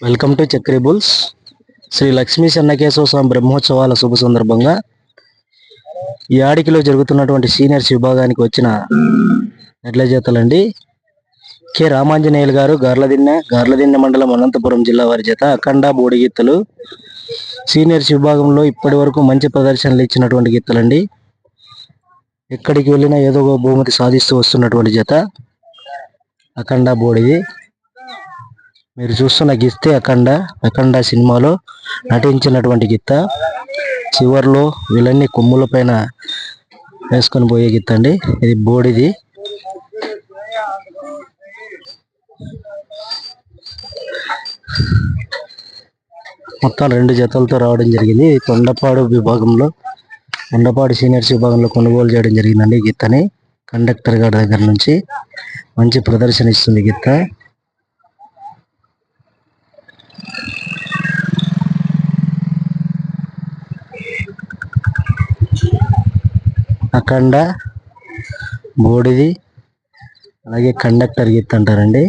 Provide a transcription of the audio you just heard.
Welcome to Chakri bulls. Shri Lakshmi Chennakesava Swami బ్రహ్మోత్సవాల శుభ సందర్భంగా ఈ ఆడికిలో జరుగుతున్నటువంటి సీనియర్స్ విభాగానికి వచ్చిన ఎడ్ల కె రామాంజనేయులు గారు గార్లదిన్నె గార్లదిన్నె మండలం అనంతపురం జిల్లా వారి చేత అఖండ బోడి గిత్తలు సీనియర్స్ విభాగంలో ఇప్పటి వరకు మంచి ప్రదర్శనలు ఇచ్చినటువంటి గీతలండి ఎక్కడికి వెళ్ళినా ఏదో ఒక బహుమతి సాధిస్తూ వస్తున్నటువంటి జత అఖండ బోడిది మీరు చూస్తున్న గిత్తే అఖండ అఖండ సినిమాలో నటించినటువంటి గిత్త. చివర్లో వీళ్ళన్ని కొమ్ముల పైన వేసుకొని పోయే గిత్త అండి. ఇది బోడిది. మొత్తం రెండు జతలతో రావడం జరిగింది. కొండపాడు విభాగంలో కొండపాడు సీనియర్స్ విభాగంలో కొనుగోలు చేయడం జరిగిందండి ఈ కండక్టర్ గారి దగ్గర నుంచి మంచి ప్రదర్శన ఇస్తుంది గీత అఖండ బోడిది అలాగే కండక్టర్ గీత్ అంటారండి.